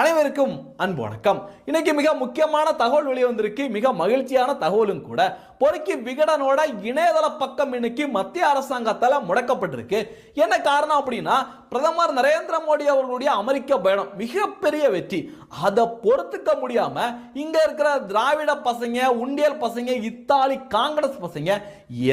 அனைவருக்கும் அன்பு வணக்கம். இன்னைக்கு மிக முக்கியமான தகவல் வெளியே வந்திருக்கு. மிக மகிழ்ச்சியான தகவலும் கூட. பொறுக்கி விகடனோட இணையதள பக்கம் இன்னைக்கு மத்திய அரசாங்கத்தால் முடக்கப்பட்டிருக்கு. என்ன காரணம் அப்படின்னா பிரதமர் நரேந்திர மோடி அவர்களுடைய அமெரிக்க பயணம் மிகப்பெரிய வெற்றி. அதை பொறுத்துக்க முடியாம இங்க இருக்கிற திராவிட பசங்க உண்டியல் பசங்க இத்தாலி காங்கிரஸ் பசங்க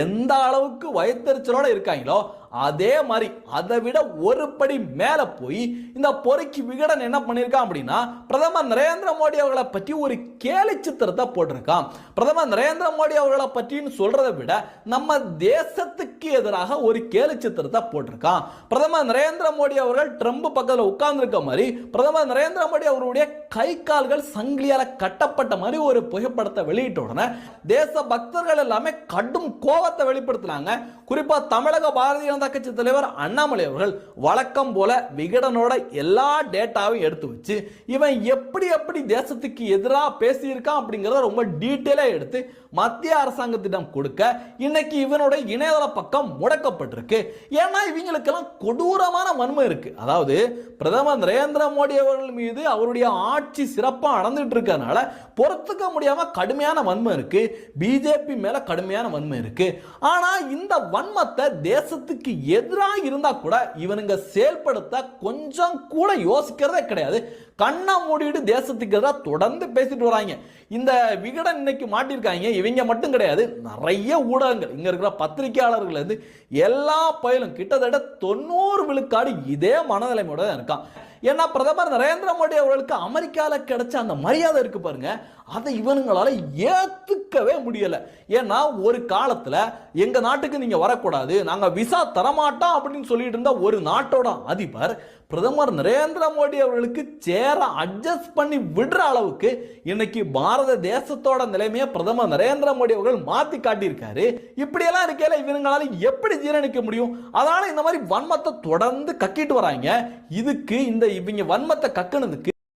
எந்த அளவுக்கு வயத்தறிச்சலோட இருக்காங்களோ அதே மாதிரி அதை விட ஒரு படி மேல போய் இந்த பொறுக்கி விகடன் என்ன பண்ணியிருக்கான் அப்படின்னா பிரதமர் நரேந்திர மோடி அவர்களை பற்றி ஒரு கேலி சித்திரத்தை போட்டிருக்கான். பிரதமர் நரேந்திர மோடி அவர்களை பற்றின்னு சொல்றதை விட நம்ம தேசத்துக்கு எதிராக ஒரு கேலி சித்திரத்தை போட்டிருக்கான். பிரதமர் நரேந்திர மோடி அவர்கள் ட்ரம்ப் பக்கத்தில் உட்கார்ந்துருக்க மாதிரி பிரதமர் நரேந்திர மோடி அவருடைய கை கால்கள் சங்கிலியால கட்டப்பட்ட மாதிரி ஒரு புகைப்படத்தை வெளியிட்ட உடனே தேச பக்தர்கள் எல்லாமே கடும் கோபத்தை வெளிப்படுத்தினாங்க. குறிப்பா தமிழக பாரதிய ஜனதா கட்சி தலைவர் அண்ணாமலை அவர்கள் வழக்கம் போல விகடனோட எல்லா டேட்டாவையும் எடுத்து வச்சு இவன் எப்படி எப்படி தேசத்துக்கு எதிராக பேசியிருக்கான் அப்படிங்கிறத ரொம்ப டீட்டெயிலாக எடுத்து மத்திய அரசாங்கத்திடம் கொடுக்க இன்னைக்கு இவனோட இணையதள பக்கம் முடக்கப்பட்டிருக்கு. ஏன்னா இவங்களுக்கெல்லாம் கொடூரமான வன்மை இருக்கு. அதாவது பிரதமர் நரேந்திர மோடி அவர்கள் மீது அவருடைய ஆட்சி சிறப்பாக நடந்துட்டு இருக்கிறதுனால பொறுத்துக்க முடியாம கடுமையான வன்மை இருக்கு. பிஜேபி மேல கடுமையான வன்மை இருக்கு. ஆனா இந்த வன்மத்தை தேசத்துக்கு எதிராக இருந்தா கூட இவனுங்க செயல்படுத்த கொஞ்சம் கூட யோசிக்கிறதே கிடையாது. கண்ணை மூடிட்டு தேசத்துக்கு எதிராக தொடர்ந்து பேசிட்டு வராங்க. இந்த விகடன் இன்னைக்கு மாட்டிருக்காங்க இவங்க மட்டும் கிடையாது நிறைய ஊடகங்கள். இங்க இருக்கிற பத்திரிகையாளர்கள் இருந்து எல்லா பயிலும் கிட்டத்தட்ட தொண்ணூறு விழுக்காடு இதே மனநிலைமையோட தான் இருக்கான். ஏன்னா பிரதமர் நரேந்திர மோடி அவர்களுக்கு அமெரிக்காவில் கிடைச்ச அந்த மரியாதை இருக்கு பாருங்க. அதை இவனுங்களால ஏத்துக்கவே முடியல. ஏன்னா ஒரு காலத்துல எங்க நாட்டுக்கு நீங்க வரக்கூடாது நாங்க விசா தரமாட்டோம் அப்படின்னு சொல்லிட்டு இருந்த ஒரு நாட்டோட அதிபர் பிரதமர் நரேந்திர மோடி அவர்களுக்கு சேர அட்ஜஸ்ட் பண்ணி விடுற அளவுக்கு இன்னைக்கு பாரத தேசத்தோட நிலைமையை பிரதமர் நரேந்திர மோடி அவர்கள் மாத்தி காட்டியிருக்காரு. இப்படியெல்லாம் இருக்கையில இவங்களால எப்படி ஜீரணிக்க முடியும்? அதனால இந்த மாதிரி வன்மத்தை தொடர்ந்து கக்கிட்டு வராங்க. இதுக்கு இந்த இவங்க வன்மத்தை கக்குனதுக்கு